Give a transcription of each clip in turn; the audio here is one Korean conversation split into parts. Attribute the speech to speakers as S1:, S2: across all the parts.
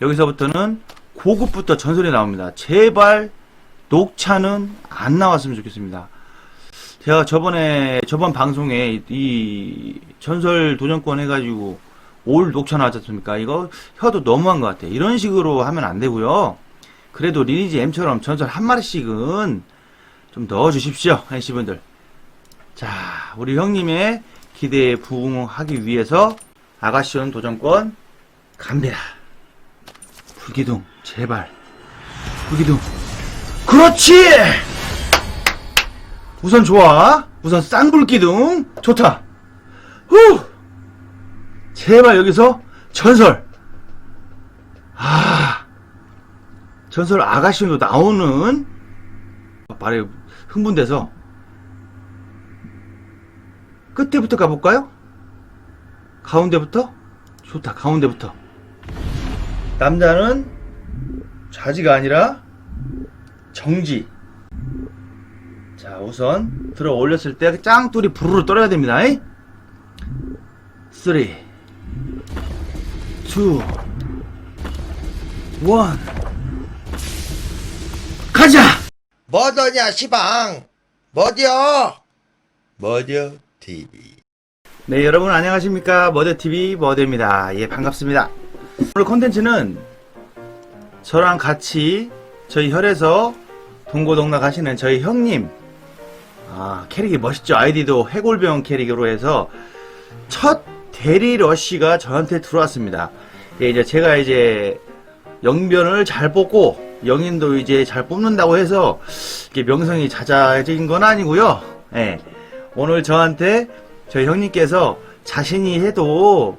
S1: 여기서부터는 고급부터 전설이 나옵니다. 제발 녹차는 안 나왔으면 좋겠습니다. 제가 저번에 저번 방송에 이 전설 도전권 해가지고 올 녹차 나왔지 않습니까? 이거 혀도 너무한 것 같아요. 이런 식으로 하면 안 되고요. 그래도 리니지 M처럼 전설 한 마리씩은 좀 넣어주십시오, 한시분들. 자, 우리 형님의 기대에 부응하기 위해서 아가시온 도전권 갑니다. 불기둥, 제발. 불기둥. 그렇지! 우선 좋아. 우선 쌍불기둥. 좋다. 후! 제발 여기서 전설. 아. 전설 아가씨도 나오는 말에 흥분돼서 끝에부터 가볼까요? 가운데부터? 좋다, 가운데부터. 남자는 좌지가 아니라 정지. 자, 우선 들어 올렸을 때 짱돌이 부르르 떨어야 됩니다. 3, 2, 1, 가자!
S2: 뭐더냐 시방 뭐디어 뭐디어 TV
S1: 네, 여러분 안녕하십니까. 머더TV 머더입니다. 예, 반갑습니다. 오늘 콘텐츠는 저랑 같이 저희 혈에서 동고동락 하시는 저희 형님, 아, 캐릭이 멋있죠. 아이디도 해골병 캐릭으로 해서 첫 대리 러쉬가 저한테 들어왔습니다. 예, 이제 제가 이제 영변을 잘 뽑고 영인도 이제 잘 뽑는다고 해서 이게 명성이 자자해진 건 아니고요. 예. 오늘 저한테 저희 형님께서 자신이 해도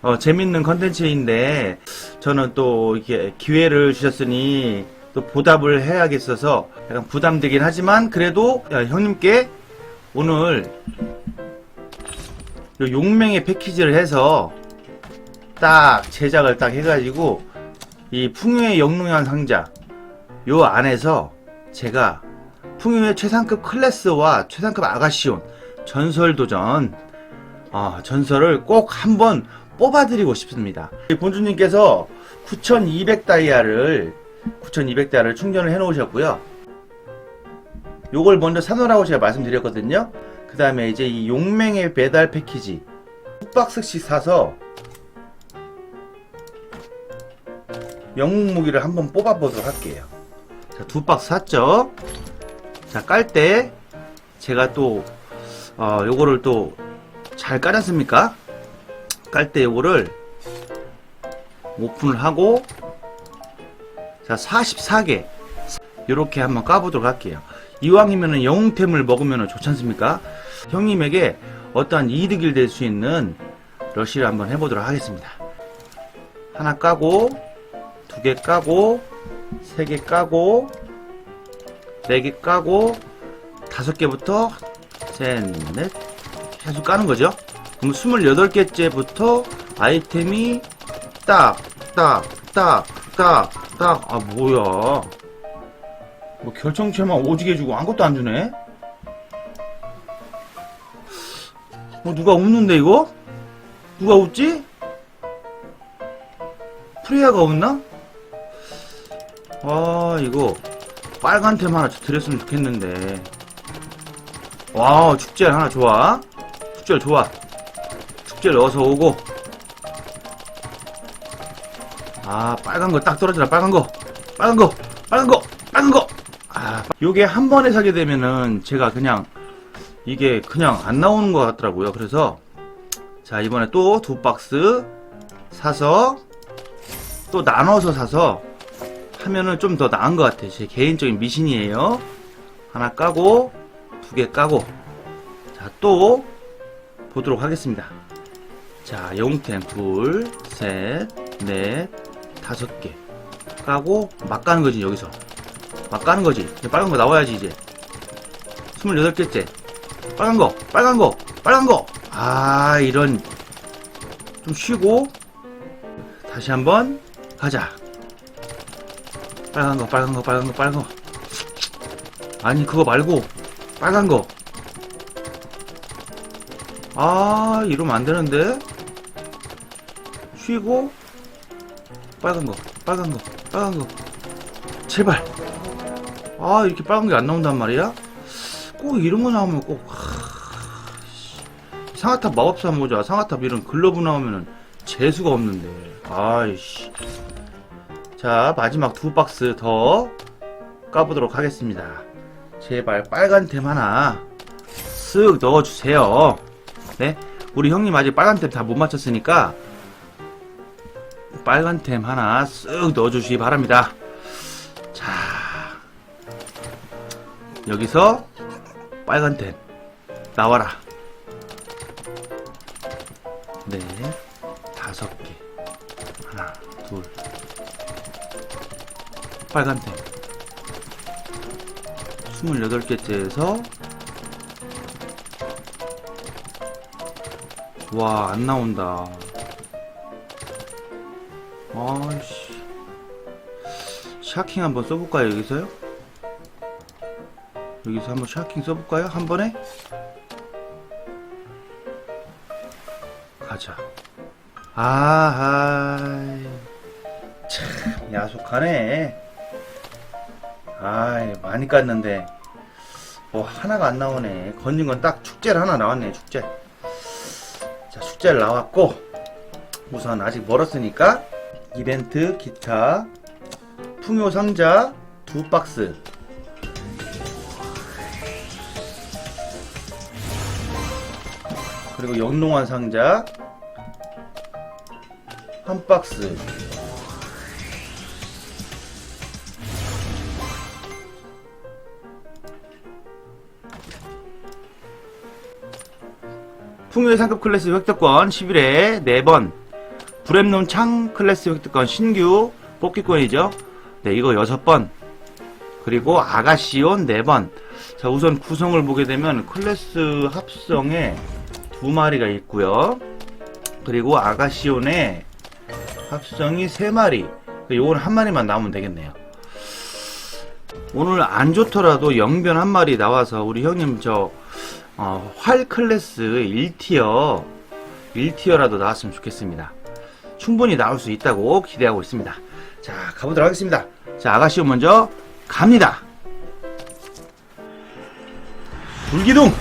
S1: 어, 재밌는 컨텐츠인데 저는 또 이렇게 기회를 주셨으니 또 보답을 해야겠어서 약간 부담되긴 하지만 그래도 야, 형님께 오늘 요 용맹의 패키지를 해서 딱 제작을 딱 해가지고 이 풍요의 영롱한 상자 요 안에서 제가 풍요의 최상급 클래스와 최상급 아가시온 전설 도전 아, 전설을 꼭 한번 뽑아드리고 싶습니다. 본주님께서 9200 다이아를 9200 다이아를 충전을 해 놓으셨고요. 요걸 먼저 사놓으라고 제가 말씀드렸거든요. 그 다음에 이제 이 용맹의 배달 패키지 두 박스씩 사서 영웅 무기를 한번 뽑아보도록 할게요. 자, 두 박스 샀죠? 자, 깔 때 제가 또 어, 요거를 또 잘 깔았습니까? 깔 때 요거를 오픈을 하고 자 44개 요렇게 한번 까보도록 할게요 이왕이면은 영웅템을 먹으면 좋지 않습니까? 형님에게 어떠한 이득이 될 수 있는 러시를 한번 해보도록 하겠습니다 하나 까고 두 개 까고 세 개 까고 네 개 까고 다섯 개부터 셋넷 계속 까는 거죠. 그럼 28개째부터 아이템이 딱, 딱, 딱, 딱, 딱. 아, 뭐야. 뭐 결정체만 오지게 주고 아무것도 안 주네? 어, 누가 웃는데, 이거? 누가 웃지? 프리아가 웃나? 아, 이거 빨간 템 하나 드렸으면 좋겠는데. 와, 축제 하나 좋아. 축제 좋아. 축제 넣어서 오고. 아, 빨간 거 딱 떨어져라. 빨간 거. 빨간 거. 빨간 거. 빨간 거. 아, 요게 한 번에 사게 되면은 제가 그냥 이게 그냥 안 나오는 것 같더라고요. 그래서 자, 이번에 또 두 박스 사서 또 나눠서 사서 하면은 좀 더 나은 것 같아요. 제 개인적인 미신이에요. 하나 까고 두 개 까고 자 또 보도록 하겠습니다 자 영웅템 둘 셋 넷 다섯 개. 까고 막 까는 거지 여기서. 막 까는 거지. 빨간 거 나와야지 이제. 28개째. 빨간 거 빨간 거 빨간 거아 이런. 좀 쉬고 다시 한번 가자. 빨간 거 빨간 거 빨간 거 빨간 거. 아니 그거 말고 빨간 거. 아, 이러면 안 되는데? 쉬고, 빨간 거, 빨간 거, 빨간 거. 제발. 아, 이렇게 빨간 게 안 나온단 말이야? 꼭 이런 거 나오면 꼭. 상아탑 마법사 모자, 상아탑 이런 글러브 나오면은 재수가 없는데. 아이씨. 자, 마지막 두 박스 더 까보도록 하겠습니다. 제발 빨간 템 하나 쓱 넣어주세요. 네? 우리 형님 아직 빨간 템 다 못 맞췄으니까 빨간 템 하나 쓱 넣어주시기 바랍니다. 자, 여기서 빨간 템 나와라. 네, 다섯 개. 하나, 둘. 빨간 템. 28개째에서 와, 안 나온다. 아이씨. 샤킹 한번 써볼까요, 여기서요? 여기서 한번 샤킹 써볼까요? 한 번에? 가자. 아하. 참, 야속하네. 아이, 많이 깠는데. 뭐, 하나가 안 나오네. 건진 건 딱 축제를 하나 나왔네, 축제. 자, 축제를 나왔고, 우선 아직 멀었으니까, 이벤트, 기타, 풍요 상자 두 박스. 그리고 영롱한 상자 한 박스. 풍요의 상급 클래스 획득권 10일에 4번 브렘놈 창 클래스 획득권 신규 뽑기권이죠. 네 이거 6번. 그리고 아가시온 4번. 자 우선 구성을 보게 되면 클래스 합성에 두 마리가 있고요. 그리고 아가시온에 합성이 3마리. 요거는 한 마리만 나오면 되겠네요. 오늘 안 좋더라도 영변 한 마리 나와서 우리 형님 저 어, 활 클래스 1티어 1티어라도 나왔으면 좋겠습니다. 충분히 나올 수 있다고 기대하고 있습니다. 자, 가보도록 하겠습니다. 자, 아가씨오 먼저 갑니다. 불기둥!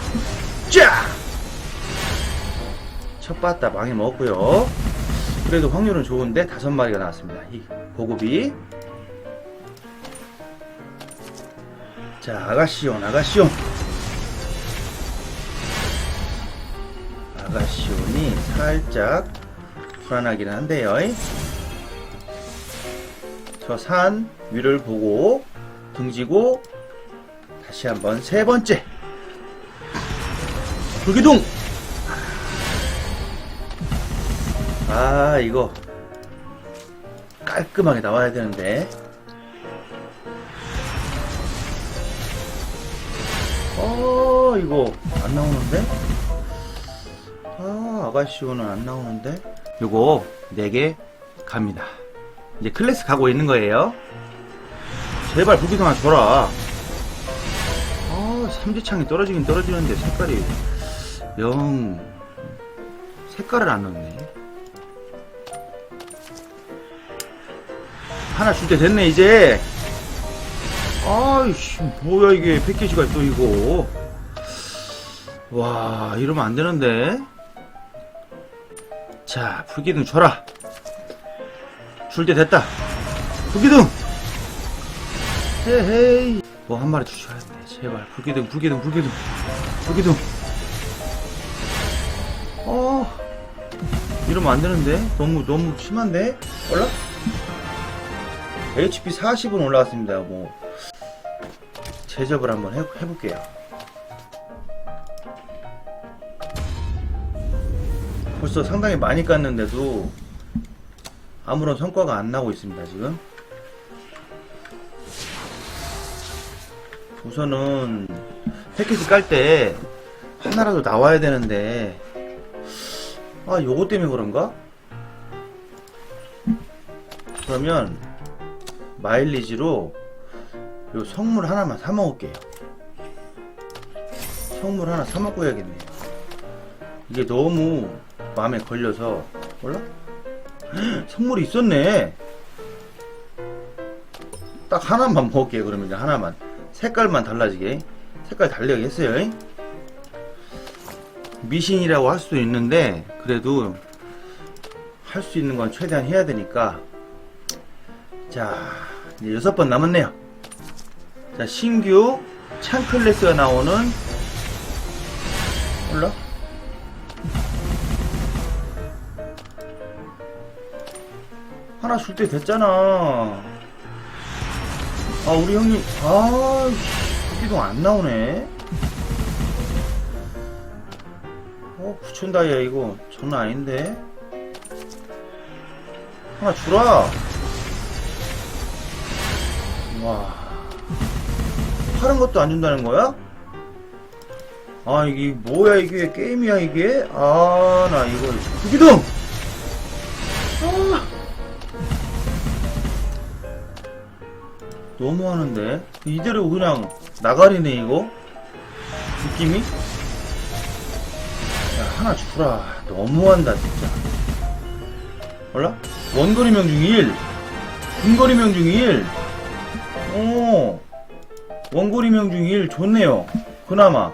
S1: 쫙! 첫 바다 망해 먹었고요. 그래도 확률은 좋은데 다섯 마리가 나왔습니다. 이 고급이. 자, 아가씨온, 아가씨온. 아가시온이 살짝 불안하긴 한데요. 저 산 위를 보고 등지고 다시 한번 세 번째 불기둥 아 이거 깔끔하게 나와야 되는데 어 이거 안 나오는데 아, 아가씨오는 안 나오는데? 요거 4개 갑니다. 이제 클래스 가고 있는 거예요. 제발 불기둥 하나 줘라. 아, 삼지창이 떨어지긴 떨어지는데 색깔이 영 색깔을 안 넣네. 하나 줄 때 됐네 이제. 아이씨 뭐야 이게 패키지가 또 이거. 와 이러면 안 되는데. 자, 불기둥 줘라. 줄 때 됐다. 불기둥! 헤헤이. 뭐 한 마리 주셔야 돼. 제발. 불기둥, 불기둥, 불기둥. 불기둥. 어. 이러면 안 되는데? 너무, 너무 심한데? 올라? HP 40은 올라왔습니다. 뭐. 제접을 한번 해, 해볼게요. 벌써 상당히 많이 깠는데도 아무런 성과가 안 나고 있습니다 지금. 우선은 패키지 깔 때 하나라도 나와야 되는데 아 요거 때문에 그런가? 그러면 마일리지로 요 성물 하나만 사 먹을게요. 성물 하나 사 먹고 해야겠네요. 이게 너무 마음에 걸려서 몰라? 헉, 선물이 있었네. 딱 하나만 먹을게요 그러면 하나만. 색깔만 달라지게. 색깔 달리게 했어요. 미신이라고 할 수도 있는데 그래도 할 수 있는 건 최대한 해야 되니까. 자 이제 여섯 번 남았네요. 자 신규 창클래스가 나오는 하나 줄 때 됐잖아. 아 우리 형님 아 기동 안 나오네. 어 부춘다이아 이거 장난 아닌데. 하나 주라. 와. 파는 것도 안 준다는 거야? 아 이게 뭐야 이게? 게임이야 이게? 아 나 이거. 부기동 너무 하는데? 이대로 그냥 나가리네 이거? 느낌이? 야 하나 주라. 너무한다 진짜. 몰라? 원거리 명중 1 근거리 명중 1 오. 원거리 명중 1 좋네요. 그나마.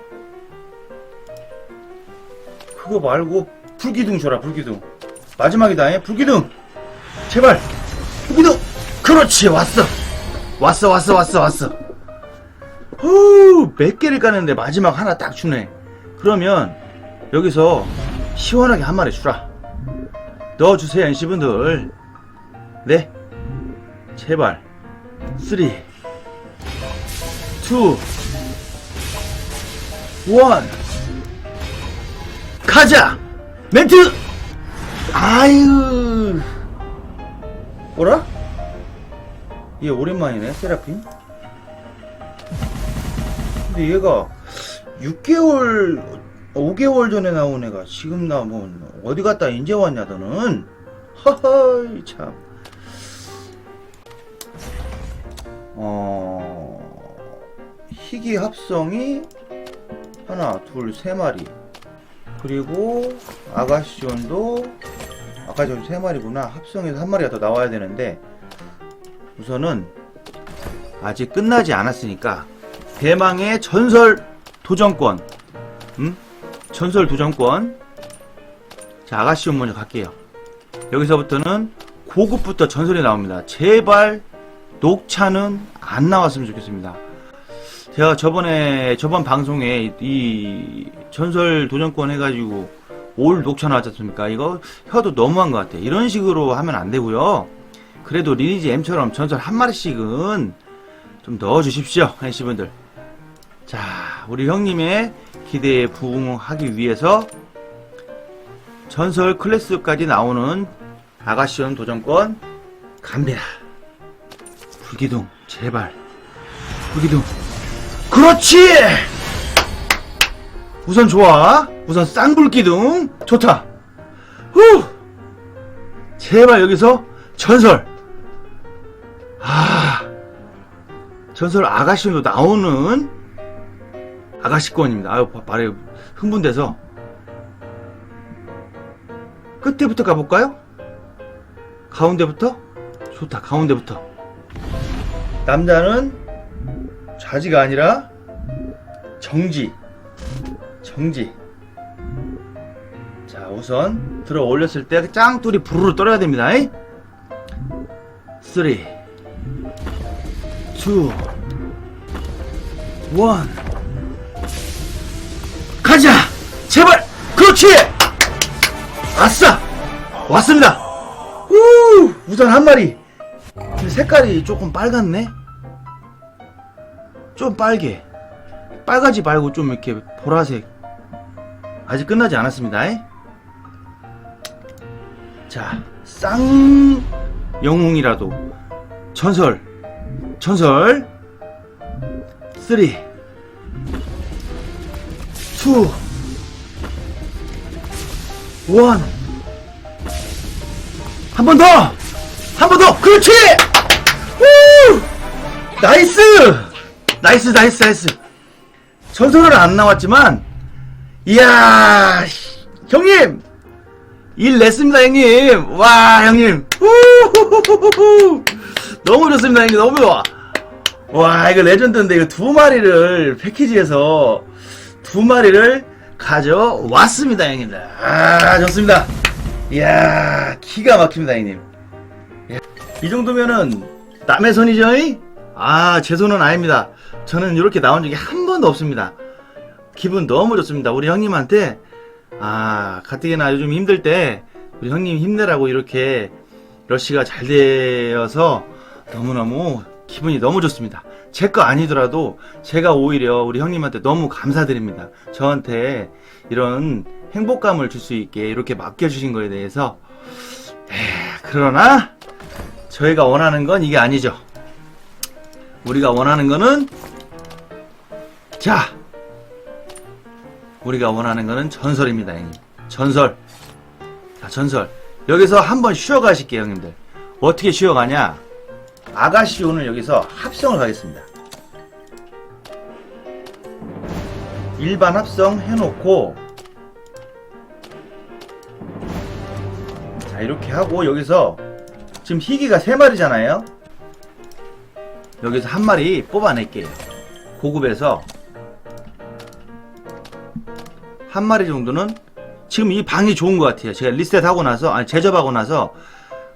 S1: 그거 말고 불기둥 줘라 불기둥. 마지막이다 예? 불기둥. 제발. 불기둥. 그렇지 왔어 왔어 왔어 왔어 왔어. 후몇 개를 까는데 마지막 하나 딱 주네. 그러면 여기서 시원하게 한 마리 주라. 넣어주세요 NC분들. 네. 제발. 3 2 1 가자! 멘트! 아유. 뭐라? 얘 오랜만이네 세라핀? 근데 얘가 6개월 5개월 전에 나온 애가 지금 나면 어디 갔다 이제 왔냐 너는? 허허이 참. 어... 희귀 합성이 하나 둘 세 마리. 그리고 아가시온도 아가시온 세 마리구나. 합성해서 한 마리가 더 나와야 되는데 우선은 아직 끝나지 않았으니까 대망의 전설 도전권 음? 전설 도전권. 자 아가시온 먼저 갈게요. 여기서부터는 고급부터 전설이 나옵니다. 제발 녹차는 안 나왔으면 좋겠습니다. 제가 저번에 저번 방송에 이 전설 도전권 해가지고 올 녹차 나왔지 않습니까? 이거 혀도 너무한 것 같아 이런 식으로 하면 안 되고요 그래도 리니지 M처럼 전설 한 마리씩은 좀 넣어주십시오, 한씨분들. 자, 우리 형님의 기대에 부응하기 위해서 전설 클래스까지 나오는 아가시온 도전권 갑니다. 불기둥, 제발. 불기둥. 그렇지! 우선 좋아. 우선 쌍불기둥. 좋다. 후! 제발 여기서 전설. 아, 전설 아가씨로 나오는 아가씨권입니다. 아유, 바- 발에 흥분돼서. 끝에부터 가볼까요? 가운데부터? 좋다, 가운데부터. 남자는 좌지가 아니라 정지. 정지. 자, 우선 들어 올렸을 때 짱돌이 부르르 떨어야 됩니다. 3 2 1 가자! 제발! 그렇지! 아싸! 왔습니다! 후! 우선 한 마리! 색깔이 조금 빨갛네? 좀 빨개. 빨가지 말고 좀 이렇게 보라색. 아직 끝나지 않았습니다. 자, 쌍 영웅이라도 전설 전설 3 2 1한 번 더! 한 번 더! 그렇지! 후! 나이스! 나이스, 나이스, 나이스. 전설은 안 나왔지만, 이야, 씨, 형님! 일 냈습니다, 형님! 와, 형님! 후후후후후! 너무 좋습니다, 형님. 너무 좋아. 와 이거 레전드인데 이거 두 마리를 패키지에서 두 마리를 가져왔습니다 형님들 아 좋습니다. 이야 기가 막힙니다 형님. 이야, 이 정도면은 남의 손이죠 아제 손은 아닙니다. 저는 이렇게 나온 적이 한 번도 없습니다. 기분 너무 좋습니다. 우리 형님한테 아 가뜩이나 요즘 힘들 때 우리 형님 힘내라고 이렇게 러시가 잘 되어서 너무너무 기분이 너무 좋습니다. 제 거 아니더라도 제가 오히려 우리 형님한테 너무 감사드립니다. 저한테 이런 행복감을 줄 수 있게 이렇게 맡겨주신 거에 대해서 에, 그러나 저희가 원하는 건 이게 아니죠. 우리가 원하는 거는 자 우리가 원하는 거는 전설입니다, 형님. 전설. 자, 전설. 여기서 한번 쉬어가실게요, 형님들. 어떻게 쉬어가냐? 아가씨오는 여기서 합성을 가겠습니다. 일반 합성 해놓고 자 이렇게 하고 여기서 지금 희귀가 세 마리잖아요. 여기서 한 마리 뽑아낼게요. 고급에서 한 마리 정도는 지금 이 방이 좋은 것 같아요. 제가 리셋하고 나서 아니 제접하고 나서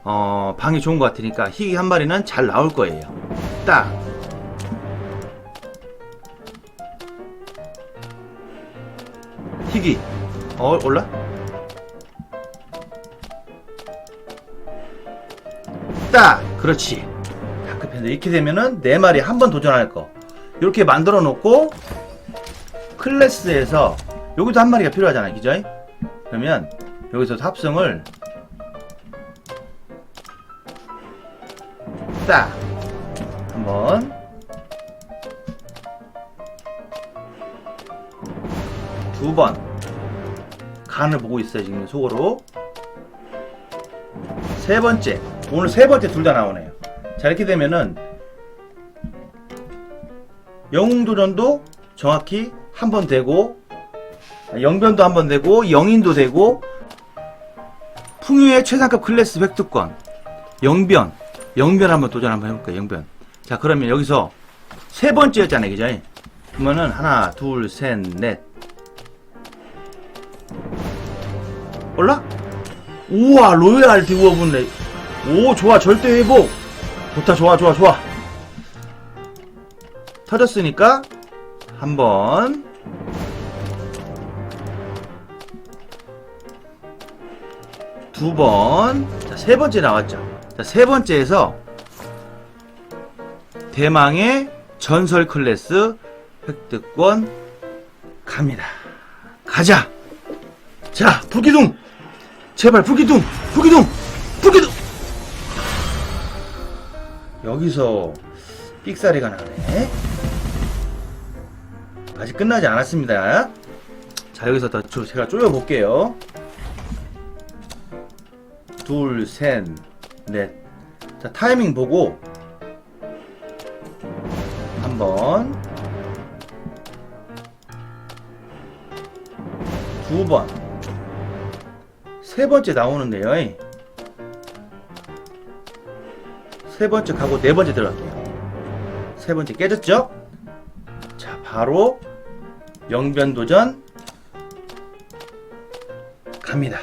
S1: 어, 방이 좋은 것 같으니까 희귀 한 마리는 잘 나올 거예요. 딱. 희귀. 어, 올라? 딱. 그렇지. 다크팬더 이렇게 되면은 네 마리 한 번 도전할 거. 이렇게 만들어 놓고 클래스에서 여기도 한 마리가 필요하잖아 요. 그죠? 그러면 여기서 합성을 딱 한번. 두 번. 간을 보고 있어요 지금 속으로. 세 번째. 오늘 세 번째 둘 다 나오네요. 자 이렇게 되면은 영웅도전도 정확히 한 번 되고 영변도 한 번 되고 영인도 되고 풍유의 최상급 클래스 획득권 영변 영변 한번 도전 한번 해볼까요 영변. 자 그러면 여기서 세 번째였잖아요 그죠? 그러면은 하나 둘 셋 넷. 올라? 우와 로얄 디워브네. 오 좋아 절대 회복. 좋다 좋아 좋아 좋아. 터졌으니까 한 번. 두 번, 자, 세 번째 나왔죠. 자, 세 번째에서 대망의 전설 클래스 획득권 갑니다. 가자! 자, 불기둥! 제발, 불기둥! 불기둥! 불기둥! 여기서 삑사리가 나네. 아직 끝나지 않았습니다. 자, 여기서 더 조- 제가 쪼여볼게요. 둘, 셋, 넷. 자, 타이밍 보고 한 번, 두 번, 세 번째 나오는데요. 이. 세 번째 가고 네 번째 들어갈게요. 세 번째 깨졌죠? 자, 바로 영변 도전 갑니다.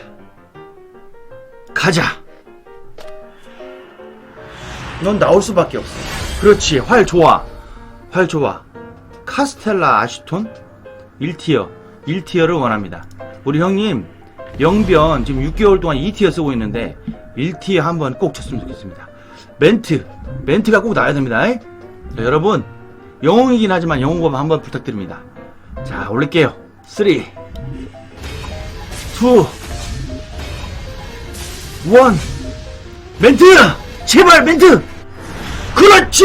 S1: 가자. 넌 나올 수밖에 없어. 그렇지. 활 좋아. 활 좋아. 카스텔라 아시톤 1티어. 1티어를 원합니다. 우리 형님 영변 지금 6개월 동안 2티어 쓰고 있는데 1티어 한번 꼭 쳤으면 좋겠습니다. 멘트. 멘트가 꼭 나야 됩니다. 자, 여러분 영웅이긴 하지만 영웅범 한번 부탁드립니다. 자, 올릴게요. 3 2원 멘트 제발 멘트 그렇지.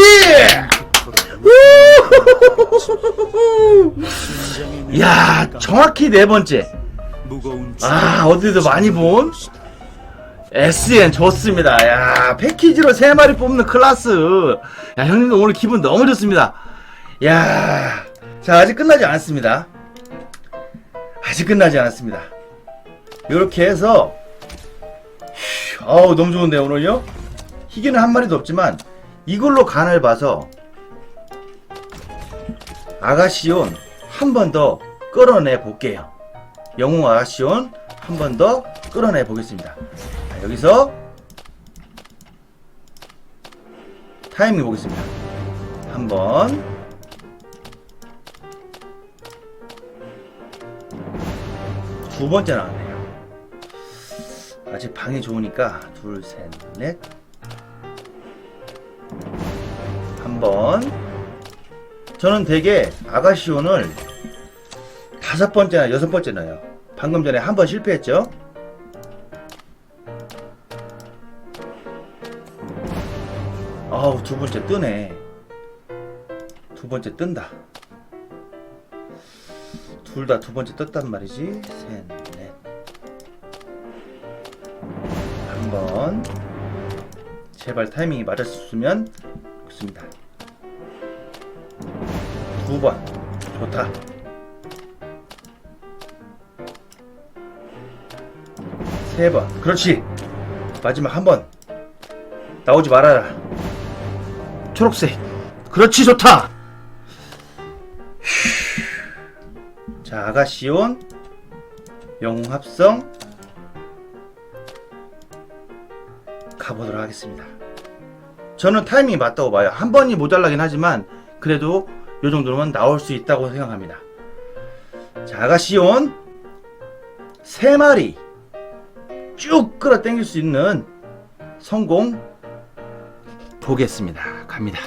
S1: 야 정확히 네 번째 아 어디서 많이 본 SN 좋습니다 야 패키지로 세 마리 뽑는 클라스 야 형님들 오늘 기분 너무 좋습니다 야자 아직 끝나지 않았습니다 아직 끝나지 않았습니다 이렇게 해서 어우 너무 좋은데요 오늘요? 희귀는 한 마리도 없지만 이걸로 간을 봐서 아가시온 한 번 더 끌어내 볼게요. 영웅 아가시온 한 번 더 끌어내 보겠습니다. 자, 여기서 타이밍 보겠습니다. 한 번. 두 번째 나왔네요. 아직 방이 좋으니까 둘, 셋, 넷. 한 번. 저는 되게 아가시온을 다섯 번째나 여섯 번째 넣어요. 방금 전에 한 번 실패했죠? 아우, 두 번째 뜨네. 두 번째 뜬다. 둘 다 두 번째 떴단 말이지. 셋, 넷. 한 번. 제발 타이밍이 맞았으면 좋습니다. 두 번. 좋다. 세 번. 그렇지. 마지막 한 번. 나오지 말아라. 초록색. 그렇지, 좋다. 휴. 자, 아가시온. 영웅 합성. 가보도록 하겠습니다. 저는 타이밍이 맞다고 봐요. 한 번이 모자라긴 하지만 그래도 요 정도면 나올 수 있다고 생각합니다. 자, 아가시온 세 마리 쭉 끌어 당길 수 있는 성공 보겠습니다. 갑니다.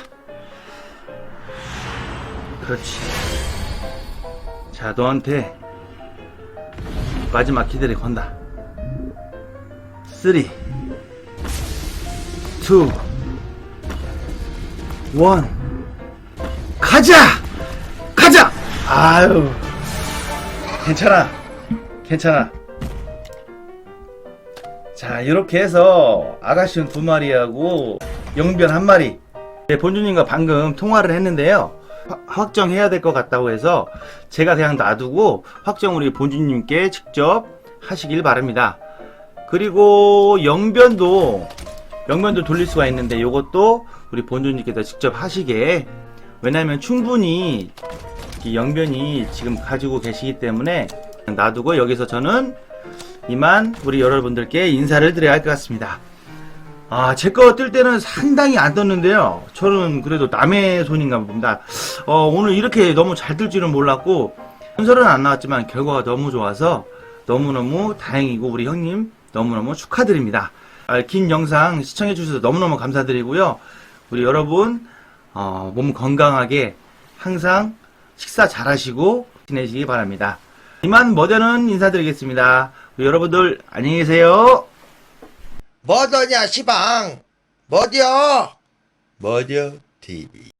S1: 그렇지. 자, 너한테 마지막 기대를 건다. 3 2 1 가자! 가자! 아유. 괜찮아. 괜찮아. 자, 이렇게 해서 아가씨는 두 마리하고 영변 한 마리. 네, 본주님과 방금 통화를 했는데요. 화- 확정해야 될 것 같다고 해서 제가 그냥 놔두고 확정 우리 본주님께 직접 하시길 바랍니다. 그리고 영변도 영변도 돌릴 수가 있는데 이것도 우리 본주님께서 직접 하시게 왜냐하면 충분히 이 영변이 지금 가지고 계시기 때문에 놔두고 여기서 저는 이만 우리 여러분들께 인사를 드려야 할 것 같습니다. 아, 제 거 뜰 때는 상당히 안 떴는데요. 저는 그래도 남의 손인가 봅니다. 어, 오늘 이렇게 너무 잘 뜰 줄은 몰랐고, 순서는 안 나왔지만 결과가 너무 좋아서 너무너무 다행이고, 우리 형님 너무너무 축하드립니다. 아, 긴 영상 시청해주셔서 너무너무 감사드리고요. 우리 여러분, 어, 몸 건강하게 항상 식사 잘 하시고 지내시기 바랍니다. 이만 머저는 인사드리겠습니다. 여러분들 안녕히 계세요.
S2: 뭐더냐 시방 뭐죠? 뭐죠 TV